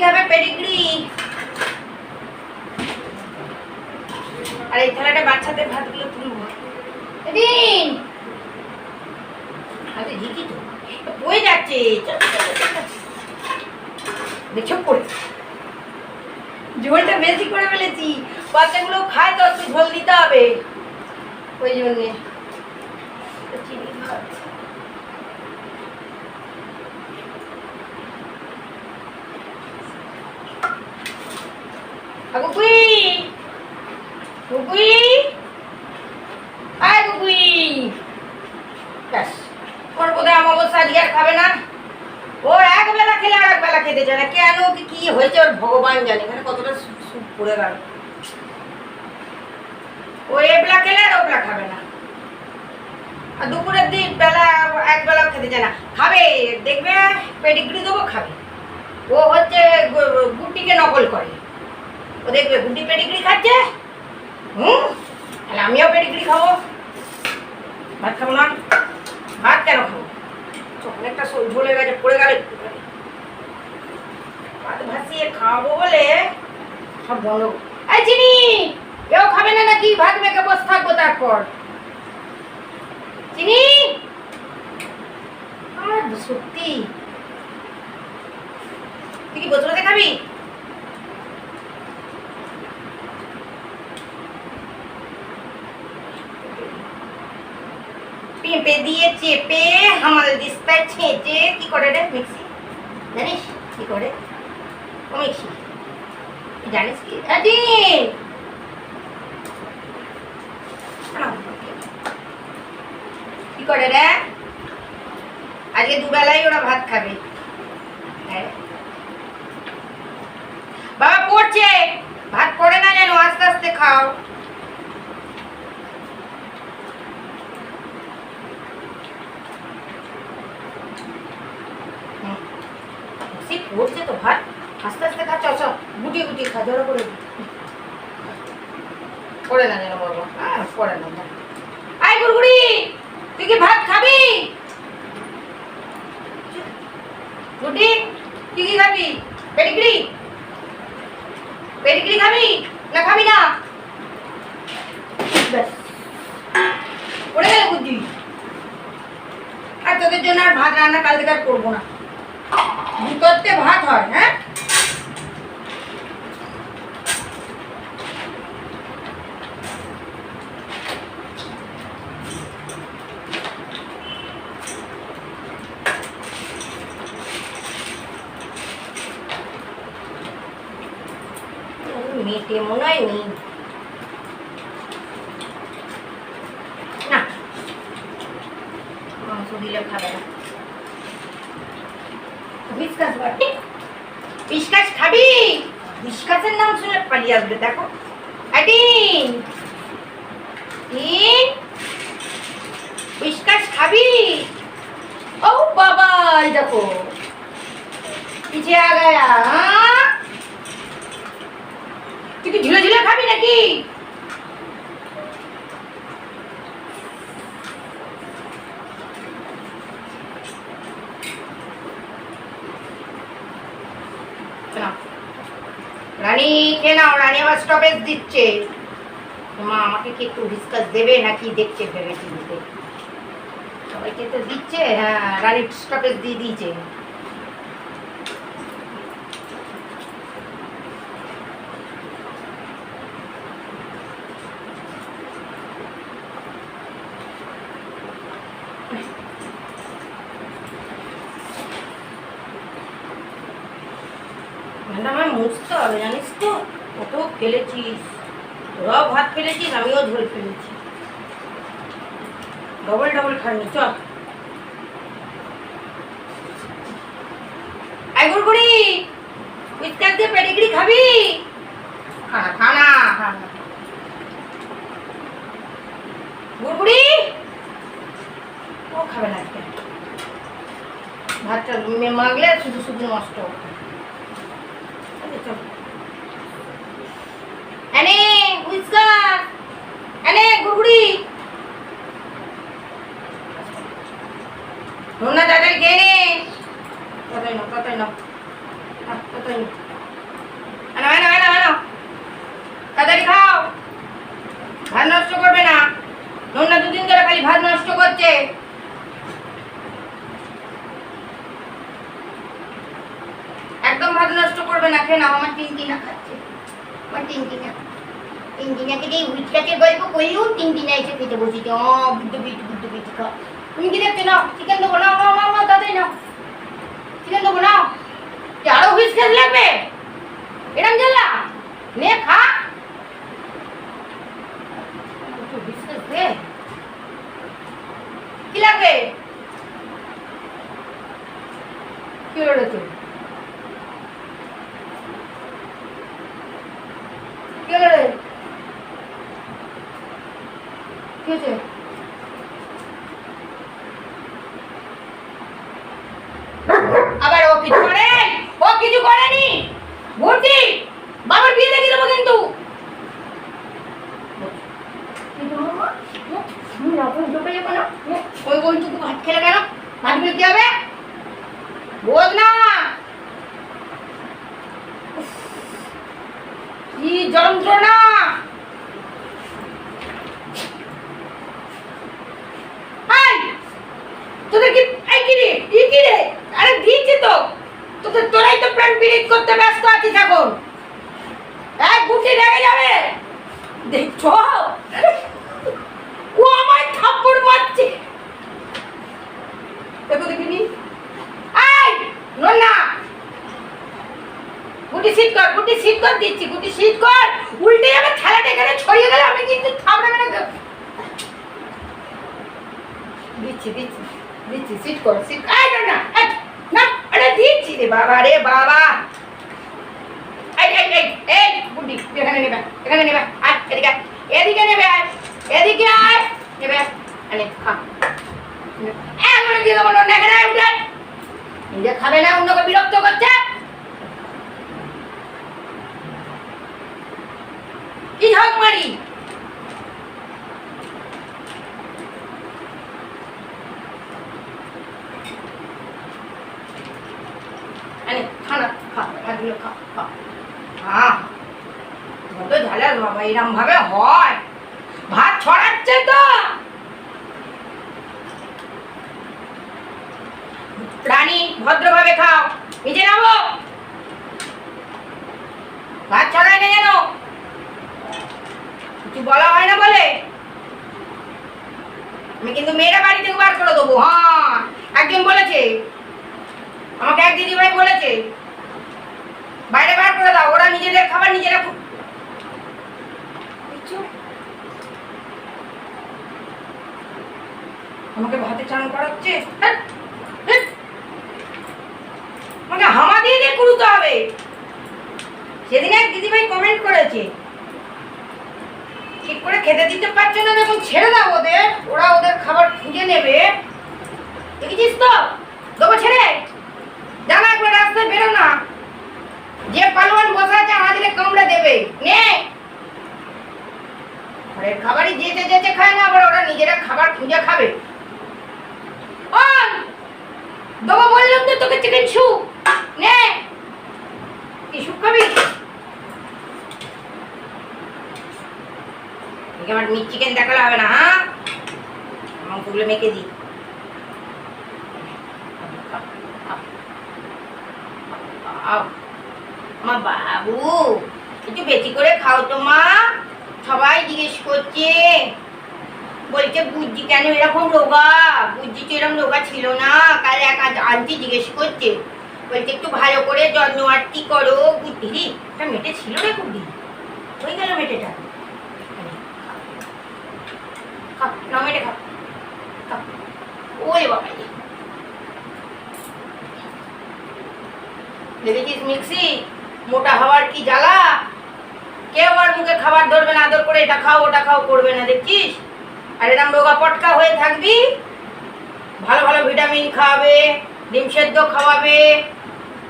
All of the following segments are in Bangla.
খাবে পেডিগ্রি আর এই থালাটা বাচ্চাদের ভাতগুলো তুলবো। দিন হাতে ঝিকি তো বয়ে যাচ্ছে। দেখছ পড়ে। ঝোলটা বেশি করে ফেলেছি। বাচ্চাগুলো খায় তো একটু ঝোল দিতে হবে। ওই জন্যে চিনি ভাত আ, গুগুই গুগুই আয় গুগুই ব্যাস ওর বোধহয় অমাবস্যা আজকে আর খাবে না ও এক বেলা খেলে আর এক খেতে চায় না। কেন কি কি হয়েছে ওর ভগবান জানে। এখানে কতটা স্যুপ পড়ে গেল। ও এবলা খেলে আর ওবেলা খাবে না। আর দুপুরের দিন বেলা এক বেলা খেতে চায় না। খাবে, দেখবে পেডিগ্রি দেবো, খাবে। ও হচ্ছে গুটিকে নকল করে। ও দেখবে গুটি পেডিগ্রি খাচ্ছে। হুম? তাহলে আমিও পেডিগ্রি খাব। ভাত খাব না? ভাত কেন খাব? অনেকটা ঝোলে গেছে, পড়ে গেলে ভাত ভাসিয়ে খাব বলে। সব বন্ধ এই চিনি কেউ খাবে না নাকি? ভাত মেখে বসে থাকব তারপর। চিনি? আর সত্যি। তুই কি খাবি? পেঁপে দিয়ে চেপে হামাল দিস্তায় ছেঁচে কি করে রে মিক্সি? জানিস কি করে? মিক্সি জানিস কি আরে কি করে রে আজকে দুবেলাই ওরা ভাত খাবে হ্যাঁ। বাবা পড়ছে ভাত পড়ে না যেন আস্তে আস্তে খাও সে পড়ছে তো ভাত আস্তে আস্তে খা চ চ গুটিয়ে খা ভাত খাবি? না খাবি না? ব্যাস। পড়ে আর তোদের জন্য আর ভাত রান্না কাল থেকে আর করব না। দুটোতে ভাত হয় হ্যাঁ? মেটে না খাবে না বিস্কাস বাটি বিস্কাস খাবি বিস্কাসের নাম শুনে পালিয়ে আসবে দেখো আদিন তিন বিস্কাস খাবি ও বাবা দেখো পিছে আ? তুই কি ঝুলে ঝুলে খাবি নাকি? রানী নাও রানী আবার স্টপেজ দিচ্ছে। মা আমাকে কি একটু ডিসকাস দেবে নাকি দেখছে ভেবে টিভিতে? সবাইকে তো দিচ্ছে হ্যাঁ রানী স্টপেজ দিয়ে দিয়েছে রান্না আমার মুছতে হবে জানিস তো? কত ফেলেছিস। তোরাও ভাত ফেলেছিস আমিও ঝোল ফেলেছি। ডবল ডবল খাইনি চল। দিয়ে পেডিগ্রি খাবি? খানা খানা গুড়গুড়ি? ও খাবে না ভাতটা মাগলে শুধু শুধু নষ্ট হবে আচ্ছা, চল। এনে উইস্কার এনে গুড়গুড়ি নোনা দাদার খেয়ে নে তাড়াতাড়ি নাও তাড়াতাড়ি নাও আহ, তাড়াতাড়ি নাও তাড়াতাড়ি খাও ভাত নষ্ট করবে না নন্না দুদিন ধরে খালি ভাত নষ্ট করছে একদম ভাত না খেয়ে নাও আমার টিনটিনা খাচ্ছে আমার টিনটিনা টিনটিনাকে যে উইটটাকে গল্প করলেও টিনটিনা এসে খেতে বসেছে অ বুদ্ধ বিট বুদ্ধ খাও তুমি কি দেখছ না চিকেন দেবো না নাও মা দাদাই না চিকেন দেবো, নাও কি আরও হুইস খেতে লাগবে এরম জ্বালা নে খা একটু বিস্কুট দে। কি লাগবে কি হলো তোর কি হলো রে কি হয়েছে আবার ও কিছু করে ও কিছু করেনি ভর্তি বাবার বিয়ে দেখে দেবো কিন্তু। ওই ওইটুকু ভাত খেলে কেন? ভাত খেলে কি হবে? বোঝ না উফ, কি যন্ত্রণা এই, তোদের কি এই কি রে ই কি রে আরে দিয়েছি তো তোদের তোরাই তো প্রাণ বিরিত করতে ব্যস্ত আছিস এখন এক গুটি যাবে। দেখছ? ও আমায় থাপ্পড় মারছে। দেখো দেখিনি? এই, নন্না! গুটি সিট কর, গুটি সিট কর দিচ্ছি, গুটি সিট কর। উল্টে যাবে থালাটা এখানে ছড়িয়ে গেলে আমি কিন্তু থামড়ে মেরে দিচ্ছি দিচ্ছি দিচ্ছি, সিট কর, সিট এই না না আরে দিচ্ছি রে বাবা রে বাবা। এখানে এখানে নেবে এদিকে এদিকে নেবে এদিকে আয় নেবে খাবে না অন্যকে বিরক্ত করছে কি ঝক মারি আরে খা না খা ভাতগুলো খা খা হ্যাঁ কত এরম ভাবে হয়। ভাত ছড়াচ্ছে তো। রানী, ভদ্রভাবে খাও। নিচে নামো। ভাত ছড়ায় না যেন? কিছু বলা হয় না বলে? আমি কিন্তু মেয়েরা বাড়ি থেকে বার করে দেবো হ্যাঁ। একজন বলেছে, আমাকে এক দিদি ভাই বলেছে, বাইরে বার করে দাও, ওরা নিজেদের খাবার নিজেরা খু- আমাকে ভাতে চান করাচ্ছে। আমাকে হামা দিয়ে দিয়ে কুড়ুতে হবে। সেদিন এক দিদিভাই কমেন্ট করেছে। ঠিক করে খেতে দিতে পারছ না যখন ছেড়ে দাও ওদের। ওরা ওদের খাবার খুঁজে নেবে। দেখেছিস তো? দেবো ছেড়ে। জানা একবার রাস্তায় বেরো না। যে পালোয়ান বসে আছে আমাদের কামড়ে দেবে। নে। ঘরের খাবারই যেতে যেতে খায় না, আবার ওরা নিজেরা খাবার খুঁজে খাবে। দেবো বললাম তো তোকে চিকেন স্যুপ নে, কি স্যুপ খাবি? আমার মিট চিকেন দেখালে হবে না হ্যাঁ মেখে দিই। মা বাবু, একটু বেশি করে খাও তো মা। সবাই জিজ্ঞেস করছে। বলছে বুদ্ধি কেন এরকম রোগা? বুদ্ধি তো এরকম রোগা ছিল না। কাল এক আন্টি জিজ্ঞেস করছে। বলছে, একটু ভালো করে যত্ন আটটি করো, বুদ্ধি রে। এটা মেটে ছিল রে বুদ্ধি হয়ে গেল মেটেটা। মেটে খাও। ওরে বাবা। দেখেছিস মিক্সি? মোটা হওয়ার কি জ্বালা? কেউ আর মুখে খাবার ধরবে না, আদর করে এটা খাও, ওটা খাও, করবে না দেখছিস আর এরকম রোগা পটকা হয়ে থাকবি, ভালো ভালো ভিটামিন খাওয়াবে, ডিম সেদ্ধ খাওয়াবে,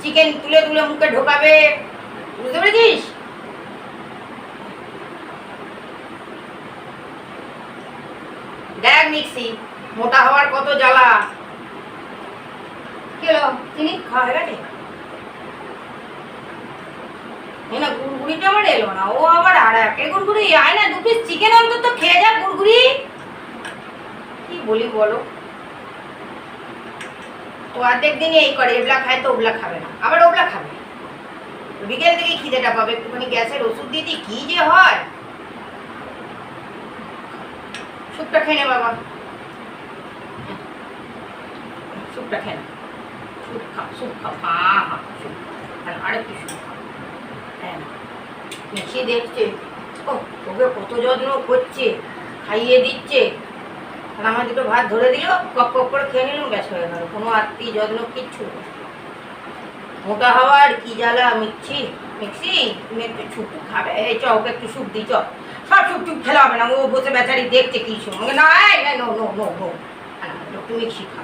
চিকেন তুলে তুলে মুখে ঢোকাবে, বুঝতে পেরেছিস? দেখ মিক্সি, মোটা হওয়ার কত জ্বালা। কি হলো? চিনি? খাওয়া হয়ে গেছে? না, গুড়গুড়িটা আমার এলো না, ও আবার আর এক গুড়গুড়ি আয় না, দু পিস চিকেন অন্তত খেয়ে যা গুড়গুড়ি। কি বলি বলো? ও অর্ধেক দিনই এই করে, এবলা খায় তো ওবলা খাবে না, আবার ওবলা খাবে। বিকেল থেকে খিদেটা পাবে, একটুখানি গ্যাসের ওষুধ দিই কি যে হয়। স্যুপটা খেয়ে নে বাবা। স্যুপটা খেয়ে নে। স্যুপ খা স্যুপ খা, হা হা স্যুপ খা আরেকটু স্যুপ খা। হ্যাঁ। দেখছে ও কত যত্ন করছে, খাইয়ে দিচ্ছে। আর আমার দুটো ভাত ধরে দিল, কপ কপ করে খেয়ে নিলাম ব্যাস হয়ে গেল। কোনো আত্মীয় যত্ন, কিচ্ছু। মোটা হওয়ার কি জ্বালা, মিক্সি? মিক্সি? তুমি একটু সুপ খাবে, এই ওকে একটু সুপ সব সুপ হবে না, ও বসে বেচারি দেখছে কি সুপ। না নো নো নো একটু মিক্সি খা